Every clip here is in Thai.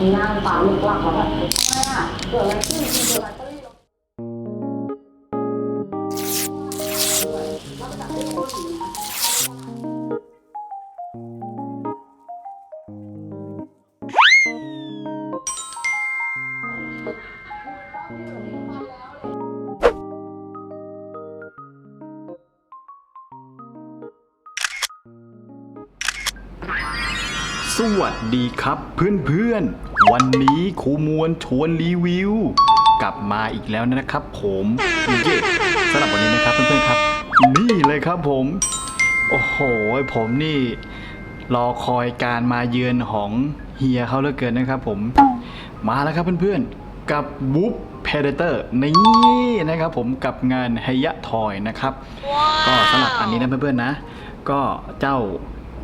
มีหน้าฟ้าลุกหลักแล้วแบบทำไมอะเกิดอะไรขึ้นจริงๆอะไรก็รีบลงแล้วก็จับเป็นผู้หญิงนะสวัสดีครับเพื่อนๆ วันนี้ครูมวลชวนรีวิว กลับมาอีกแล้วนะครับ ผมเย้สำหรับวันนี้นะครับเพื่อนๆครับ นี่เลยครับผม โอ้โห ผมนี่รอคอยการมาเยือนของเฮียเขาเหลือเกินนะครับ ผม มาแล้วครับเพื่อนๆ กับบุ๊ p เพเดเตอร์นี่นะครับผมกับงานไฮยะทอยนะครับ ก็สำหรับอันนี้นะเพื่อนๆนะ ก็เจ้า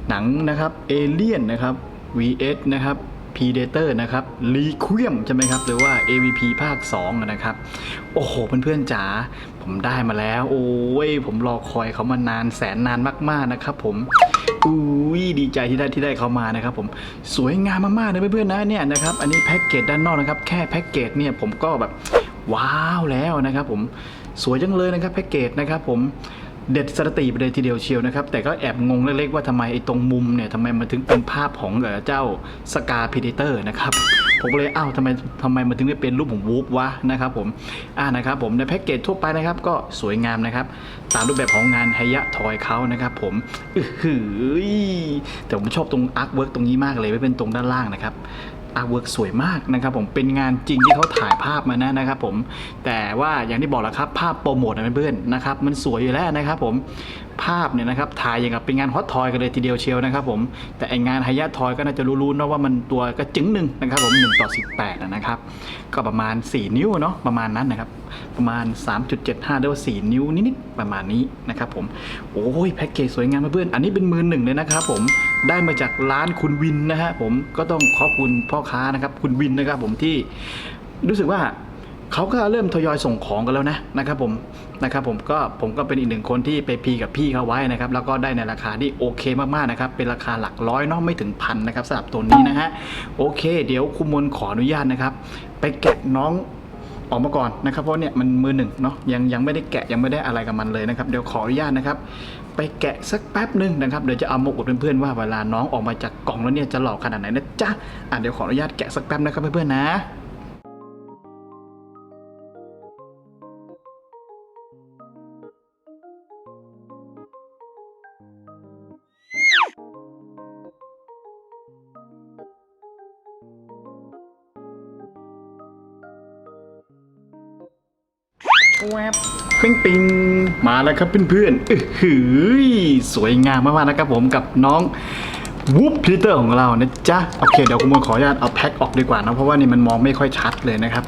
หนังนะครับเอเลียนนะครับ vs นะครับ Predator นะครับ Requiem ใช่ไหมครับ หรือว่า AVP ภาค2อะนะครับ โอ้โห เพื่อนๆจ๋าผมได้มาแล้ว โอ้ย ผมรอคอยเขามานานแสนนานมากๆนะครับผมอุ้ยดีใจที่ได้ที่ได้เขามานะครับผมสวยงามมากๆเลยเพื่อนๆนะเนี่ยนะครับอันนี้แพ็กเกจด้านนอกนะครับแค่แพ็กเกจเนี่ยผมก็แบบว้าวแล้วนะครับผมสวยจังเลยนะครับแพ็กเกจนะครับผม เด็ดสติไปเลยทีเดียวเชียวนะครับ แต่ก็แอบงงเล็กๆว่าทำไมไอ้ตรงมุมเนี่ยทำไมมันถึงเป็นภาพของเอ่อเจ้าสกาพีเดเตอร์นะครับผมก็เลยอ้าวทำไมทำไมมันถึงไม่เป็นรูปของวูฟวะนะครับผมอ่านะครับผมในแพ็กเกจทั่วไปนะครับ ก็สวยงามนะครับ ตามรูปแบบของงานไฮยะทอยเขานะครับผมอือหือแต่ผมชอบตรงอาร์ตเวิร์กตรงนี้มากเลยไม่เป็นตรงด้านล่างนะครับ อาร์เวิร์กสวยมากนะครับผมเป็นงานจริงที่เขาถ่ายภาพมานะนะครับผมแต่ว่าอย่างที่บอกแล้วครับภาพโปรโมทนะเพื่อนนะครับมันสวยอยู่แล้วนะครับผมภาพเนี่ยนะครับถ่ายอย่างกับเป็นงานฮอตทอยกันเลยทีเดียวเชียวนะครับผมแต่ไองานไฮยะทอยก็น่าจะรู้ๆนะว่ามันตัวก็จึงหนึ่งนะครับผม1ต่อ18นะครับก็ประมาณ 4 นิ้วเนาะประมาณนั้นนะครับประมาณ 3.75หรือว่า4นิ้วนิดๆประมาณนี้นะครับผมโอ้ยแพ็กเกจสวยงามเพื่อนๆอันนี้เป็นมือหนึ่งเลยนะครับผมได้มาจากร้านคุณวินนะฮะผมก็ต้องขอบคุณพ่อค้านะครับคุณวินนะครับผมที่รู้สึกว่า เขาก็เริ่มทยอยส่งของกันแล้วนะนะครับผมนะครับผมก็ผมก็เป็นอีกหนึ่งคนที่ไปพีกับพี่เขาไว้นะครับแล้วก็ได้ในราคาที่โอเคมากๆนะครับเป็นราคาหลักร้อยเนาะไม่ถึงพันนะครับสำหรับตัวนี้นะฮะโอเค เดี๋ยวคุณมนขออนุญาตนะครับ ไปแกะน้องออกมาก่อนนะครับเพราะเนี่ยมันมือหนึ่งเนาะยังยังไม่ได้แกะยังไม่ได้อะไรกับมันเลยนะครับเดี๋ยวขออนุญาตนะครับ ไปแกะสักแป๊บหนึ่งนะครับเดี๋ยวจะเอามาอวดเพื่อนๆว่าเวลาน้องออกมาจากกล่องแล้วเนี่ยจะหล่อขนาดไหนนะจ๊ะอะเดี๋ยวขออนุญาตแกะสักแป๊บนะครับเพื่อนๆนะ แวบปิ้งปิงมาแล้วครับเพื่อนๆอื้อหือสวยงามมากๆนะครับผมกับน้องวูฟพีเตอร์ของเรานะจ๊ะ โอเค เดี๋ยวคุณมนขออนุญาตเอาแพ็คออกดีกว่านะ เพราะว่านี่มันมองไม่ค่อยชัดเลยนะครับ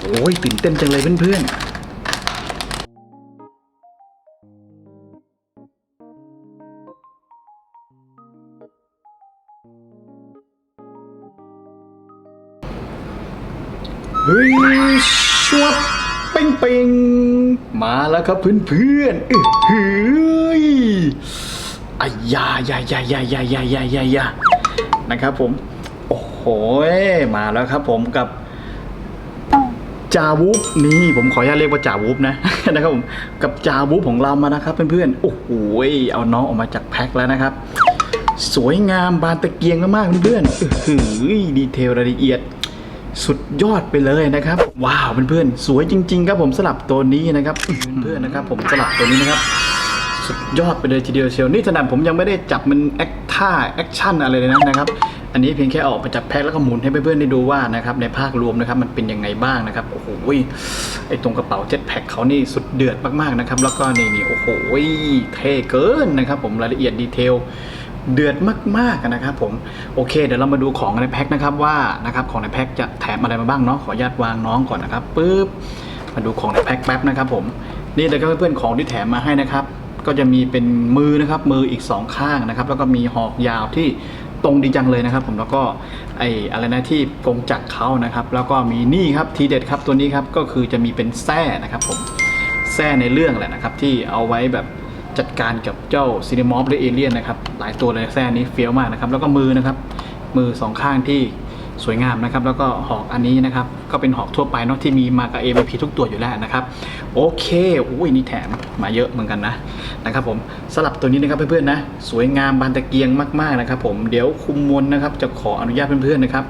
โอ้ยตื่นเต้นจังเลยเพื่อนๆ ป้งเป้งมาแล้วครับเพื่อนๆอื้อหืออายายายายายายายายายานะครับผม โอ้โหมาแล้วครับผมกับจาวูฟนี่ผมขออนุญาตเรียกว่าจาวูฟนะนะครับผมกับจาวูฟของเรามานะครับเพื่อนๆโอ้โหเอาน้องออกมาจากแพ็คแล้วนะครับ สวยงามบานตะเกียงมากๆเพื่อนๆอื้อหือดีเทลรายละเอียด สุดยอดไปเลยนะครับ ว้าวเพื่อนๆสวยจริง ๆ ครับผมสลับตัวนี้นะครับเพื่อนๆนะครับ ผมสลับตัวนี้นะครับ สุดยอดไปเลยทีเดียวเชียวนี่ขนาดผมยังไม่ได้จับมันแอคท่าแอคชั่นอะไรเลยนะนะครับอันนี้เพียงแค่ออกมาจับแพ็คแล้วก็หมุนให้เพื่อนๆได้ดูว่านะครับในภาครวมนะครับมันเป็นยังไงบ้างนะครับโอ้โหไอตรงกระเป๋าเจ็ตแพ็คเขานี่สุดเดือดมากๆนะครับแล้วก็นี่นี่โอ้โหเท่เกินนะครับ ผมรายละเอียดดีเทล เดือดมากๆนะครับผมโอเค เดี๋ยวเรามาดูของในแพ็คนะครับว่านะครับของในแพ็คจะแถมอะไรมาบ้างเนาะขออนุญาตวางน้องก่อนนะครับปึ๊บมาดูของในแพ็คแป๊บนะครับผมนี่เลยครับเพื่อนๆของที่แถมมาให้นะครับ ก็จะมีเป็นมือนะครับมืออีกสองข้างนะครับ แล้วก็มีหอกยาวที่ตรงดีจังเลยนะครับ ผมแล้วก็ไออะไรนะที่กงจักเขานะครับ แล้วก็มีนี่ครับทีเด็ดครับตัวนี้ครับก็คือจะมีเป็นแส้นะครับ ผมแส้ในเรื่องแหละนะครับ ที่เอาไว้แบบ จัดการกับเจ้าซีนิมอฟหรือเอเลียนนะครับ หลายตัวเลยแส้นี้เฟี้ยวมากนะครับ แล้วก็มือนะครับ มือสองข้างที่สวยงามนะครับ แล้วก็หอกอันนี้นะครับ ก็เป็นหอกทั่วไปเนาะที่มีมากับ AVP ทุกตัวอยู่แล้วนะครับ โอเคอุ้ยนี่แถมมาเยอะเหมือนกันนะนะครับผมสลับตัวนี้นะครับเพื่อนๆนะ สวยงามบานตะเกียงมากๆนะครับ ผมเดี๋ยวคุมมนนะครับ จะขออนุญาตเพื่อนๆนะครับ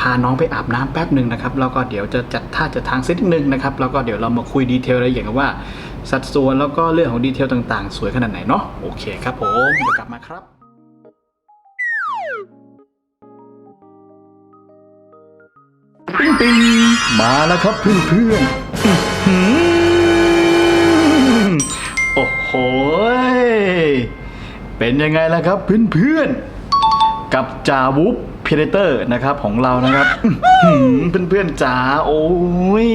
พาน้องไปอาบน้ำแป๊บหนึ่งนะครับแล้วก็เดี๋ยวจะจัดท่าจัดทางสักนิดนึงนะครับแล้วก็เดี๋ยวเรามาคุยดีเทลรายละเอียดกันว่า สัดส่วนแล้วก็เรื่องของดีเทลต่างๆ สวยขนาดไหนเนาะโอเคครับผมเดี๋ยวกลับมาครับปิ๊งปิ๊งมาแล้วครับเพื่อนๆอื้อหือโอ้โหยเป็นยังไงล่ะครับเพื่อนๆกับจาวุปพีเดเตอร์นะครับของเรานะครับอื้อหือเพื่อนๆจ๋าโอ้ย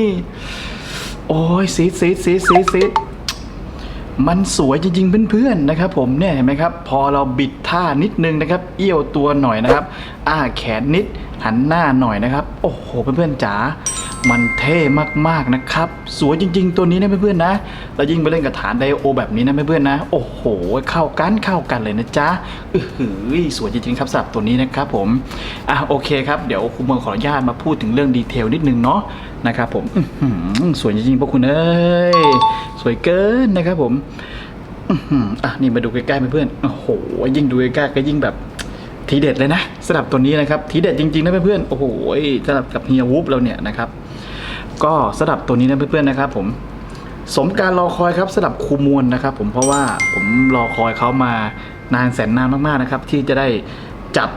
โอ้ยซีดซีดซีดซีดซีดมันสวยจริงๆเพื่อนๆนะครับ ผมเนี่ยเห็นไหมครับ พอเราบิดท่านิดนึงนะครับ เอี้ยวตัวหน่อยนะครับ อ้าแขนนิดหันหน้าหน่อยนะครับ โอ้โหเพื่อนๆจ๋ามันเท่มากๆนะครับ สวยจริง ๆ ตัวนี้นะเพื่อนๆนะแล้วยิ่งไปเล่นกับฐานไดโอแบบนี้นะเพื่อนๆนะ โอ้โห เข้ากันเข้ากันเลยนะจ๊ะอือหือสวยจริงๆครับสำหรับตัวนี้นะครับผมอะโอเคครับเดี๋ยวคุณเมืองขออนุญาตมาพูดถึงเรื่องดีเทลนิดนึงเนาะ นะครับผมสวยจริงๆพวกคุณเอ้ยสวยเกินนะครับผมอะนี่มาดูใกล้ๆเพื่อนๆโอ้โหยิ่งดูใกล้ๆก็ยิ่งแบบทีเด็ดเลยนะสำหรับตัวนี้นะครับทีเด็ดจริงๆนะเพื่อนๆโอ้โหสำหรับกับเฮียวูฟเราเนี่ยนะครับ ก็สำหรับตัวนี้นะเพื่อนๆนะครับ ผมสมการรอคอยครับสำหรับคูมวลนะครับ ผมเพราะว่าผมรอคอยเขามานานแสนนานมากๆนะครับ ที่จะได้จับ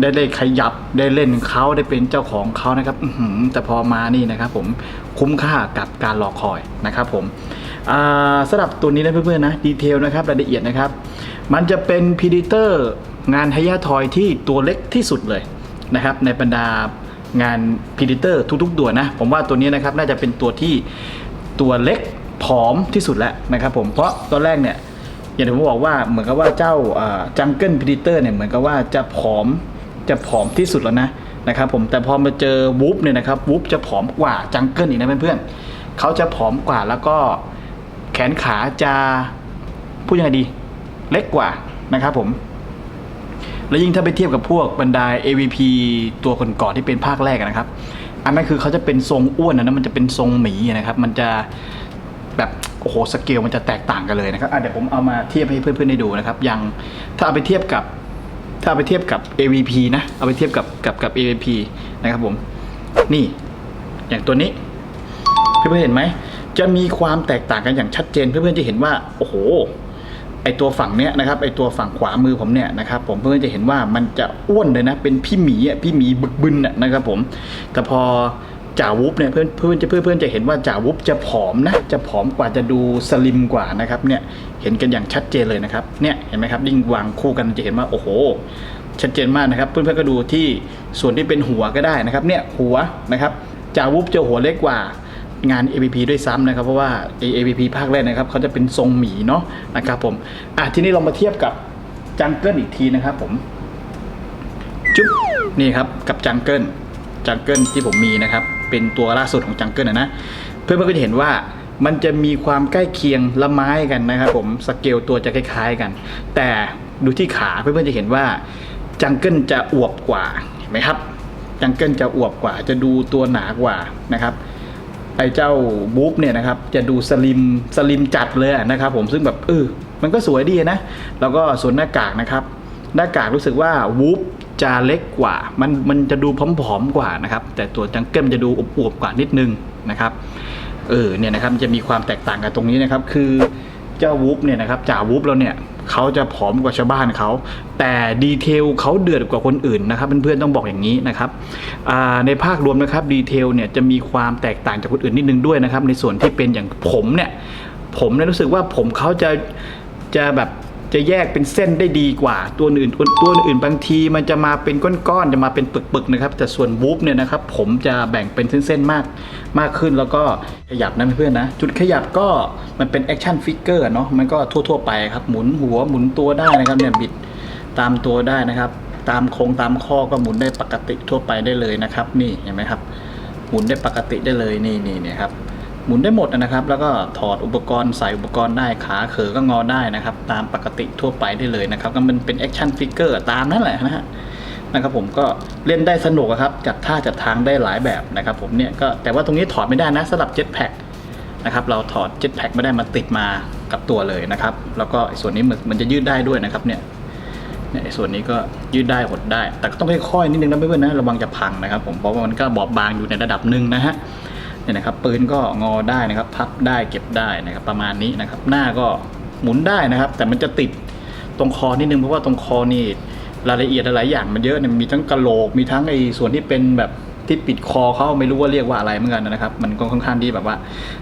ได้ได้ขยับได้เล่นเขาได้เป็นเจ้าของเขานะครับแต่พอมานี่นะครับผมคุ้มค่ากับการรอคอยนะครับผมสำหรับตัวนี้นะเพื่อนๆนะดีเทลนะครับรายละเอียดนะครับ มันจะเป็นพีดิเตอร์งานไฮยาทอยที่ตัวเล็กที่สุดเลยนะครับ ในบรรดางานพีดิเตอร์ทุกๆตัวนะ ผมว่าตัวนี้นะครับน่าจะเป็นตัวที่ตัวเล็กผอมที่สุดแล้วนะครับผมเพราะตอนแรกเนี่ยอย่างที่ผมบอกว่าเหมือนกับว่าเจ้าจังเกิลพีดิเตอร์เนี่ยเหมือนกับว่าจะผอม จะผอมที่สุดแล้วนะนะครับผมแต่พอมาเจอวูฟเนี่ยนะครับวูฟจะผอมกว่าจังเกิลอีกนะเพื่อนๆเขาจะผอมกว่าแล้วก็แขนขาจะพูดยังไงดี เล็กกว่านะครับผม แล้วยิ่งถ้าไปเทียบกับพวกบรรดา AVP ตัวก่อนๆที่เป็นภาคแรกนะครับ อันนั้นคือเขาจะเป็นทรงอ้วนนะนะมันจะเป็นทรงหมีนะครับ มันจะแบบโอ้โหสเกลมันจะแตกต่างกันเลยนะครับเดี๋ยวผมเอามาเทียบให้เพื่อนๆได้ดูนะครับ อย่างถ้าเอาไปเทียบกับ ถ้าไปเทียบกับ AVP นะ เอาไปเทียบกับกับกับ AVP นะครับผม นี่ อย่างตัวนี้ เพื่อนๆเห็นไหม จะมีความแตกต่างกันอย่างชัดเจน เพื่อนๆจะเห็นว่า โอ้โห ไอตัวฝั่งเนี้ยนะครับ ไอตัวฝั่งขวามือผมเนี่ยนะครับ ผมเพื่อนๆจะเห็นว่ามันจะอ้วนเลยนะ เป็นพี่หมีอะ พี่หมีบึกบึนอะนะครับผม แต่พอ จ่าวุบเนี่ยเพื่อนเพื่อนจะเพื่อนเพื่อนจะเห็นว่าจ่าวุบจะผอมนะจะผอมกว่าจะดูสลิมกว่านะครับเนี่ยเห็นกันอย่างชัดเจนเลยนะครับเนี่ยเห็นไหมครับยิ่งวางคู่กันจะเห็นว่าโอ้โห ชัดเจนมากนะครับ เพื่อนๆก็ดูที่ส่วนที่เป็นหัวก็ได้นะครับเนี่ยหัวนะครับจ่าวุบจะหัวเล็กกว่างาน AVP ด้วยซ้ำนะครับ เพราะว่า AVP ภาคแรกนะครับเขาจะเป็นทรงหมีเนาะนะครับผมอะทีนี้เรามาเทียบกับจังเกิลอีกทีนะครับผมจุ๊บนี่ครับกับจังเกิลจังเกิลที่ผมมีนะครับ เป็นตัวล่าสุดของจังเกิลนะนะ เพื่อนๆก็จะเห็นว่ามันจะมีความใกล้เคียงละไม้กันนะครับผมสเกลตัวจะคล้ายๆกัน แต่ดูที่ขาเพื่อนๆจะเห็นว่าจังเกิลจะอวบกว่าเห็นไหมครับ จังเกิลจะอวบกว่า จะดูตัวหนากว่านะครับไอ้เจ้าบูฟเนี่ยนะครับจะดูสลิมสลิมจัดเลยนะครับผมซึ่งแบบเออมันก็สวยดีนะ แล้วก็ส่วนหน้ากากนะครับ หน้ากากรู้สึกว่าวูฟ จะเล็กกว่า มันมันจะดูผอมๆกว่านะครับ แต่ตัวจังเกิลจะดูอวบๆกว่านิดนึงนะครับเออเนี่ยนะครับจะมีความแตกต่างกันตรงนี้นะครับ คือเจ้าวูฟเนี่ยนะครับจ่าวูฟเราเนี่ยเขาจะผอมกว่าชาวบ้านเขา แต่ดีเทลเขาเดือดกว่าคนอื่นนะครับเพื่อนๆต้องบอกอย่างนี้นะครับในภาครวมนะครับดีเทลเนี่ยจะมีความแตกต่างจากคนอื่นนิดนึงด้วยนะครับ ในส่วนที่เป็นอย่างผมเนี่ยผมเนี่ยรู้สึกว่าผมเขาจะจะแบบ จะแยกเป็นเส้นได้ดีกว่า ตัวอื่นตัวอื่นบางที มันจะมาเป็นก้อนๆจะมาเป็นปึกๆนะครับแต่ส่วนวูฟเนี่ยนะครับผมจะแบ่งเป็นเส้นๆมากมากขึ้นแล้วก็ขยับนะเพื่อนนะ จุดขยับก็มันเป็นแอคชั่นฟิกเกอร์เนาะมันก็ทั่วๆไปครับหมุนหัวหมุนตัวได้นะครับเนี่ยบิดตามตัวได้นะครับ ตามโครงตามข้อก็หมุนได้ปกติทั่วไปได้เลยนะครับ นี่เห็นไหมครับ หมุนได้ปกติได้เลยนี่นี่เนี่ยครับ หมุนได้หมดนะครับ แล้วก็ถอดอุปกรณ์ใส่อุปกรณ์ได้ขาเขอก็งอได้นะครับ ตามปกติทั่วไปได้เลยนะครับ ก็มันเป็นแอคชั่นฟิกเกอร์ตามนั่นแหละนะฮะนะครับผมก็เล่นได้สนุกครับจัดท่าจัดทางได้หลายแบบนะครับ ผมเนี่ยก็แต่ว่าตรงนี้ถอดไม่ได้นะสำหรับเจ็ตแพ็นะครับเราถอดเจ็ตแพ็ไม่ได้มาติดมากับตัวเลยนะครับ แล้วก็ส่วนนี้มันจะยืดได้ด้วยนะครับเนี่ยเนี่ยส่วนนี้ก็ยืดได้หดได้ แต่ต้องค่อยๆนิดนึงนะเพื่อนๆนะระวังจะพังนะครับ ผมเพราะว่ามันก็บอบบางอยู่ในระดับหนึ่งนะฮะ เนี่ยนะครับปืนก็งอได้นะครับพับได้เก็บได้นะครับประมาณนี้นะครับ หน้าก็หมุนได้นะครับ แต่มันจะติดตรงคอนิดนึงเพราะว่าตรงคอนี่รายละเอียดหลายอย่างมันเยอะเนี่ยมีทั้งกระโหลกมีทั้งไอ้ส่วนที่เป็นแบบที่ปิดคอเขาไม่รู้ว่าเรียกว่าอะไรเหมือนกันนะครับ มันก็ค่อนข้างที่แบบว่า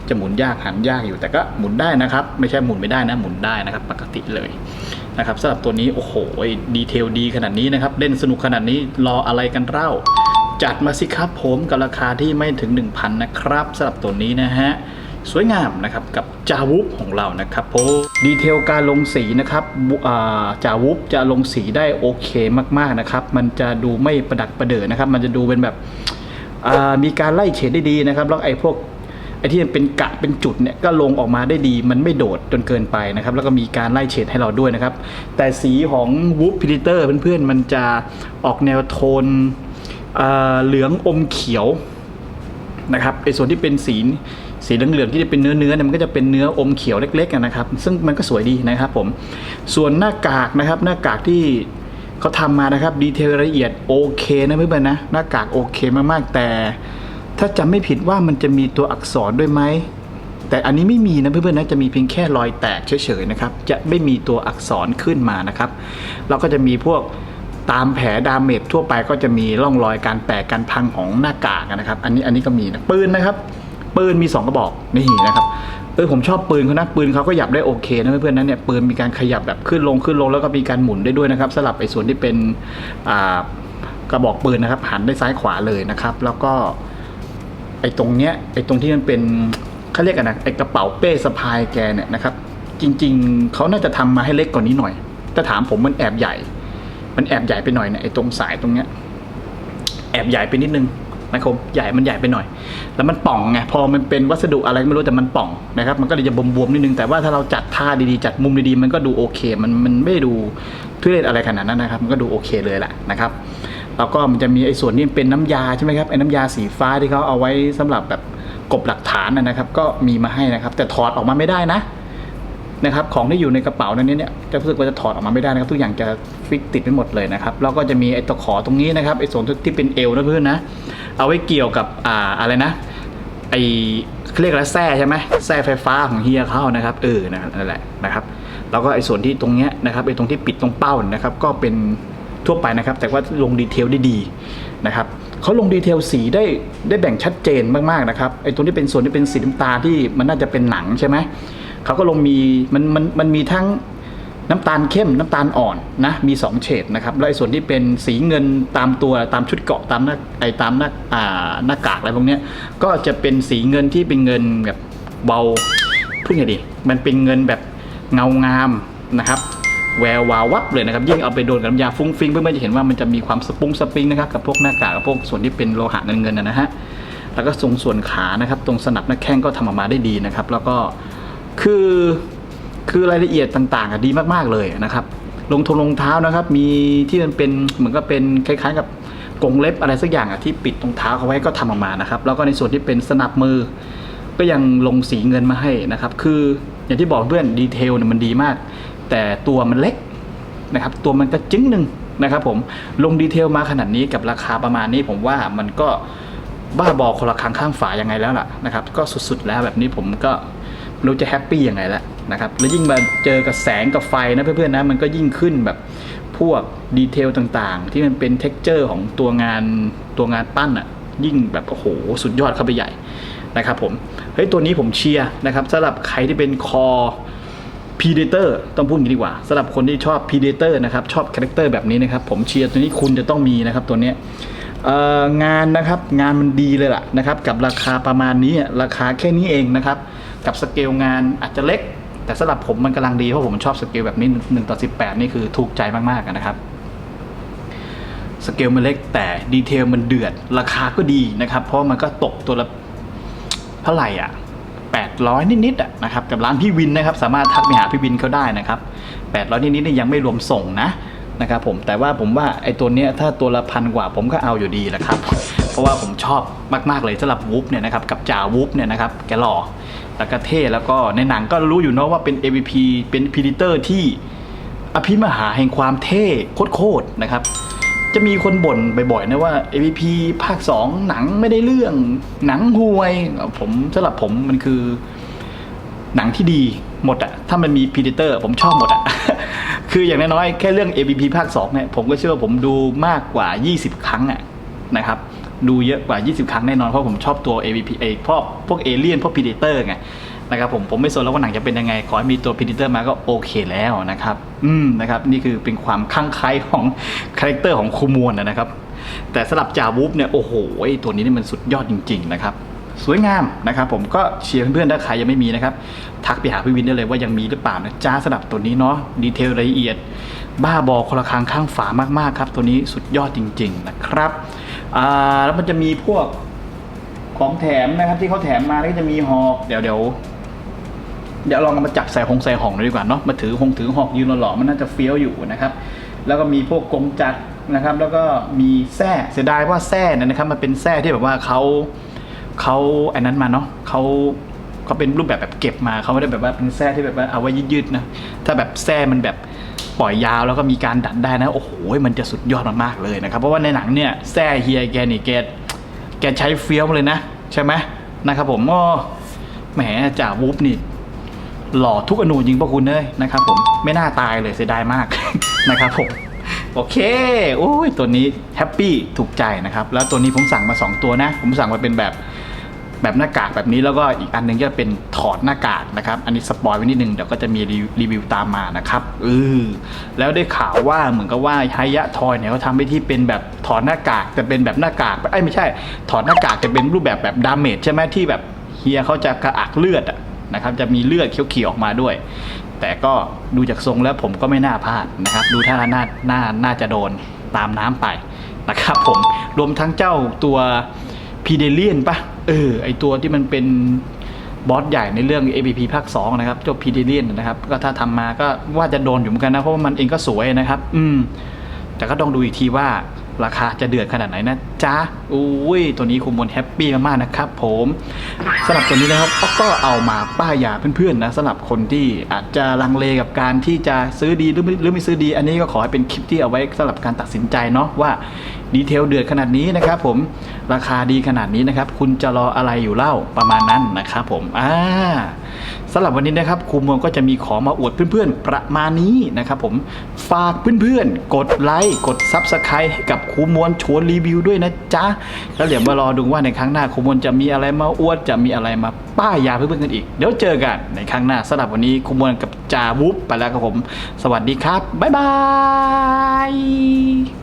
จะหมุนยากหันยากอยู่แต่ก็หมุนได้นะครับ ไม่ใช่หมุนไม่ได้นะหมุนได้นะครับ ปกติเลยนะครับสำหรับตัวนี้โอ้โหดีเทลดีขนาดนี้นะครับ เล่นสนุกขนาดนี้รออะไรกันเล่า จัดมาสิครับผมกับราคาที่ไม่ถึง 1,000 นะครับสำหรับตัวนี้นะฮะสวยงามนะครับกับจาวุปของเรานะครับผมดีเทลการลงสีนะครับาจาวุปจะลงสีได้โอเคมากๆนะครับ มันจะดูไม่ประดักประเดิดนะครับ มันจะดูเป็นแบบมีการไล่เฉดได้ดีนะครับ แล้วไอ้พวกไอ้ที่มันเป็นกะเป็นจุดเนี่ยก็ลงออกมาได้ดี มันไม่โดดจนเกินไปนะครับ แล้วก็มีการไล่เฉดให้เราด้วยนะครับ แต่สีของวูฟพิลิเตอร์เพื่อนๆมันจะออกแนวโทน เหลืองอมเขียวนะครับไอ้ส่วนที่เป็นสีสีเหลืองๆที่จะเป็นเนื้อเนื้อเนี่ยมันก็จะเป็นเนื้ออมเขียวเล็กๆนะครับ ซึ่งมันก็สวยดีนะครับผมส่วนหน้ากากนะครับ หน้ากากที่เขาทำมานะครับดีเทลละเอียดโอเคนะเพื่อนๆนะหน้ากากโอเคมากๆแต่ ถ้าจำไม่ผิดว่ามันจะมีตัวอักษรด้วยไหมแต่อันนี้ไม่มีนะเพื่อนๆนะจะมีเพียงแค่รอยแตกเฉยๆนะครับ จะไม่มีตัวอักษรขึ้นมานะครับ เราก็จะมีพวก ตามแผลดาเมจทั่วไปก็จะมีร่องรอยการแตกการพังของหน้ากากนะครับ อันนี้อันนี้ก็มีนะปืนนะครับ ปืนมี 2 กระบอกนี่นะครับเออผมชอบปืนเขานะปืนเขาก็หยับได้โอเคนะเพื่อนๆนั้นเนี่ยปืนมีการขยับแบบขึ้นลงขึ้นลงแล้วก็มีการหมุนได้ด้วยนะครับสลับไอ้ส่วนที่เป็นกระบอกปืนนะครับหันได้ซ้ายขวาเลยนะครับ แล้วก็ไอ้ตรงเนี้ยไอ้ตรงที่มันเป็นเขาเรียกกันนะไอ้กระเป๋าเป้สะพายแกเนี่ยนะครับ จริง ๆเขาน่าจะทำมาให้เล็กกว่านี้หน่อย แต่ถามผมมันแอบใหญ่ มันแอบใหญ่ไปหน่อยเนี่ยไอ้ตรงสายตรงเนี้ยแอบใหญ่ไปนิดนึงนะครับใหญ่มันใหญ่ไปหน่อย แล้วมันป่องไงพอมันเป็นวัสดุอะไรไม่รู้แต่มันป่องนะครับ มันก็เลยจะบวมๆนิดนึงแต่ว่าถ้าเราจัดท่าดีๆจัดมุมดีๆมันก็ดูโอเค มันมันไม่ดูทุเรศอะไรขนาดนั้นนะครับ มันก็ดูโอเคเลยแหละนะครับแล้วก็มันจะมีไอ้ส่วนที่เป็นน้ำยาใช่ไหมครับไอ้น้ำยาสีฟ้าที่เขาเอาไว้สำหรับแบบกบหลักฐานนะนะครับ ก็มีมาให้นะครับ แต่ถอดออกมาไม่ได้นะ นะครับของที่อยู่ในกระเป๋านั้นเนี่ยจะรู้สึกว่าจะถอดออกมาไม่ได้นะครับทุกอย่างจะฟิกติดไปหมดเลยนะครับแล้วก็จะมีไอ้ตะขอตรงนี้นะครับไอ้ส่วนที่เป็นเอวนะเพื่อนนะเอาไว้เกี่ยวกับอ่าอะไรนะไอ้เรียกอะไรแส้ใช่ไหมแส้ไฟฟ้าของเฮียเขานะครับเออนั่นแหละนะครับแล้วก็ไอ้ส่วนที่ตรงเนี้ยนะครับไอ้ตรงที่ปิดตรงเป้านะครับก็เป็นทั่วไปนะครับ แต่ว่าลงดีเทลได้ดีนะครับเขาลงดีเทลสีได้ได้แบ่งชัดเจนมากๆนะครับไอ้ตรงที่เป็นส่วนที่เป็นสีน้ำตาลที่มันน่าจะเป็นหนังใช่ไหม เขาก็ลงมีมันมันมันมีทั้งน้ำตาลเข้มน้ำตาลอ่อนนะมี 2 เฉดนะครับแล้วไอ้ส่วนที่เป็นสีเงินตามตัวตามชุดเกาะตามหน้าไอ้ตามหน้าอ่าหน้ากากอะไรพวกเนี้ยก็จะเป็นสีเงินที่เป็นเงินแบบเบาพูดไงดีมันเป็นเงินแบบเงางามนะครับแวววาววับเลยนะครับยิ่งเอาไปโดนกับน้ำยาฟุ้งฟิ้งเพื่อนๆจะเห็นว่ามันจะมีความสปรุงสปริงนะครับกับพวกหน้ากากกับพวกส่วนที่เป็นโลหะเงินเงินนะฮะแล้วก็ทรงส่วนขานะครับ ตรงสนับหน้าแข้งก็ทำออกมาได้ดีนะครับ แล้วก็ คือคือรายละเอียดต่างๆอะดีมากๆเลยนะครับรองทงรองเท้านะครับ มีที่มันเป็นเหมือนกับเป็นคล้ายๆกับกงเล็บอะไรสักอย่างอะที่ปิดตรงเท้าเขาไว้ก็ทำออกมานะครับ แล้วก็ในส่วนที่เป็นสนับมือ ก็ยังลงสีเงินมาให้นะครับ คืออย่างที่บอกเพื่อนดีเทลเนี่ยมันดีมาก แต่ตัวมันเล็กนะครับ ตัวมันก็จึ้งหนึ่งนะครับผมลงดีเทลมาขนาดนี้กับราคาประมาณนี้ผมว่ามันก็บ้าบอคนละครั้งข้างฝายังไงแล้วล่ะนะครับ ก็สุดๆแล้วแบบนี้ผมก็ ไม่รู้จะแฮปปี้ยังไงแล้วนะครับแล้วยิ่งมาเจอกับแสงกับไฟนะเพื่อนๆนะมันก็ยิ่งขึ้นแบบพวกดีเทลต่างๆ ที่มันเป็นเท็กเจอร์ของตัวงานตัวงานปั้นอะ่ะยิ่งแบบโอ้โหสุดยอดเข้าไปใหญ่นะครับผมเฮ้ยตัวนี้ผมเชียร์นะครับสำหรับใครที่เป็นคอ Predator ต้องพูดอย่างนี้ดีกว่าสำหรับคนที่ชอบ Predator นะครับชอบคาแรคเตอร์แบบนี้นะครับผมเชียร์ตัวนี้คุณจะต้องมีนะครับตัวนี้งานนะครับงานมันดีเลยล่ะนะครับกับราคาประมาณนี้ราคาแค่นี้เองนะครับ กับสเกลงานอาจจะเล็ก แต่สำหรับผมมันกำลังดี เพราะผมชอบสเกลแบบนี้1ต่อ18 นี่คือถูกใจมากๆนะครับสเกลมันเล็กแต่ดีเทลมันเดือด ราคาก็ดีนะครับ เพราะมันก็ตกตัวละเท่าไหร่อะ800 นิดๆอะนะครับกับร้านพี่วินนะครับ สามารถทักไปหาพี่วินเขาได้นะครับ 800 นิดๆนี่ยังไม่รวมส่งนะนะครับผมแต่ว่าผมว่าไอ้ตัวเนี้ยถ้าตัวละพันกว่าผมก็เอาอยู่ดีแหละครับ ราะว่าผมชอบมากๆเลยสำหรับวูฟเนี่ยนะครับกับจ่าวูฟเนี่ยนะครับแกหล่อแล้วก็เท่แล้วก็ในหนังก็รู้อยู่เนาะว่าเป็น AVP เป็นพีดิเตอร์ที่อภิมหาแห่งความเท่โคตรๆนะครับจะมีคนบ่นบ่อยๆนะว่า AVP ภาค 2 หนังไม่ได้เรื่องหนังห่วย ผมสำหรับผมมันคือ หนังที่ดีหมดอะถ้ามันมีพีดิเตอร์ผมชอบหมดอะคืออย่างน้อยๆ แค่เรื่อง AVP ภาค 2 เนี่ย ผมก็เชื่อว่าผมดูมากกว่า 20 ครั้งอะนะครับ ดูเยอะกว่า 20 ครั้งแน่นอน เพราะผมชอบตัว AVP เอพวกพวกเอเลี่ยนพวกพีดิเตอร์ไงนะครับผมผมไม่สนแล้วว่าหนังจะเป็นยังไง ขอให้มีตัวพีดิเตอร์มาก็โอเคแล้วนะครับ อืมนะครับนี่คือเป็นความคลั่งไคล้ของคาแรคเตอร์ของคูมวนนะครับ แต่สำหรับจาวูฟเนี่ยโอ้โหตัวนี้นี่มันสุดยอดจริง ๆ นะครับสวยงามนะครับผมก็เชียร์เพื่อนๆถ้าใครยังไม่มีนะครับ ทักไปหาพี่วินได้เลยว่ายังมีหรือเปล่านะจ้าสำหรับตัวนี้เนาะดีเทลรายละเอียด บ้าบอคนละคางข้างฝามากๆครับ ตัวนี้สุดยอดจริง ๆ นะครับ อ่าแล้วมันจะมีพวกของแถมนะครับ ที่เขาแถมมาแล้วก็จะมีหอกเดี๋ยวเดี๋ยวเดี๋ยวลองเอามาจับใส่หงใส่หองดีกว่าเนาะมาถือหงถือหอกยืนหล่อๆมันน่าจะเฟี้ยวอยู่นะครับ แล้วก็มีพวกกงจักรนะครับ แล้วก็มีแส้เสียดายว่าแส้เนยนะครับ มันเป็นแส้ที่แบบว่าเขาเขาไอันนั้นมาเนาะเขาเขาเป็นรูปแบบแบบเก็บมาเขาไม่ได้แบบว่าเป็นแส้ที่แบบว่าเอาไว้ยืดๆนะถ้าแบบแส้มันแบบ ปล่อยยาวแล้วก็มีการดัดได้นะโอ้โหมันจะสุดยอดมากๆเลยนะครับเพราะว่าในหนังเนี่ยแส้เฮียแกนี่แกแกใช้เฟี้ยวเลยนะ ใช่ไหมนะครับผมก็แหมจ่าวูฟนี่หล่อทุกอนูจริงพระคุณเลยนะครับผมไม่น่าตายเลยเสียดายมากนะครับผมโอเคโอ้ยตัวนี้แฮปปี้ถูกใจนะครับ แล้วตัวนี้ผมสั่งมา 2 ตัวนะ ผมสั่งมาเป็นแบบ แบบหน้ากากแบบนี้แล้วก็อีกอันหนึงจะเป็นถอดหน้ากากนะครับ อันนี้สปอยไว้นิดนึงเดี๋ยวก็จะมีรีวิวตามมานะครับเออแล้วได้ข่าวว่าเหมือนกับว่าไฮยะทอยเนี่ยเขาทำไปที่เป็นแบบถอดหน้ากากแต่เป็นแบบหน้ากากไอ้ไม่ใช่ ถอดหน้ากากจะเป็นรูปแบบแบบดาเมจใช่ไหมที่แบบเฮียเขาจะกระอักเลือดอะนะครับจะมีเลือดเขียวๆออกมาด้วย แต่ก็ดูจากทรงแล้วผมก็ไม่น่าพลาดนะครับ ดูท่าน่าน่าน่าจะโดนตามน้ำไปนะครับผมรวมทั้งเจ้าตัวพีเดเลียนปะ เออไอตัวที่มันเป็นบอสใหญ่ในเรื่อง ABP ภาค2นะครับเจ้าพีเดเลียนนะครับ ก็ถ้าทำมาก็ว่าจะโดนอยู่เหมือนกันนะ เพราะว่ามันเองก็สวยนะครับ อืม แต่ก็ต้องดูอีกทีว่า ราคาจะเดือดขนาดไหนนะจ๊ะอุ้ยตัวนี้คุมบนแฮปปี้มากๆนะครับผมสำหรับตัวนี้นะครับก็เอามาป้ายยาเพื่อนๆนะสำหรับคนที่อาจจะลังเลกับการที่จะซื้อดีหรือไม่หรือไม่ซื้อดี อันนี้ก็ขอให้เป็นคลิปที่เอาไว้สำหรับการตัดสินใจเนาะว่าดีเทลเดือดขนาดนี้นะครับผมราคาดีขนาดนี้นะครับ คุณจะรออะไรอยู่เล่าประมาณนั้นนะครับผมอ่า สำหรับวันนี้นะครับครูมวลก็จะมีของมาอวดเพื่อนๆ ประมาณนี้นะครับผมฝากเพื่อนๆ กดไลค์กด Subscribe ให้กับครูมวลชวนรีวิวด้วยนะจ๊ะ แล้วเดี๋ยวมารอดูว่าในครั้งหน้าครูมวลจะมีอะไรมาอวดจะมีอะไรมาป้ายยาเพื่อนๆกันอีก เดี๋ยวเจอกันในครั้งหน้าสำหรับวันนี้ครูมวลกับจาวุบไปแล้วครับผม สวัสดีครับบ๊ายบาย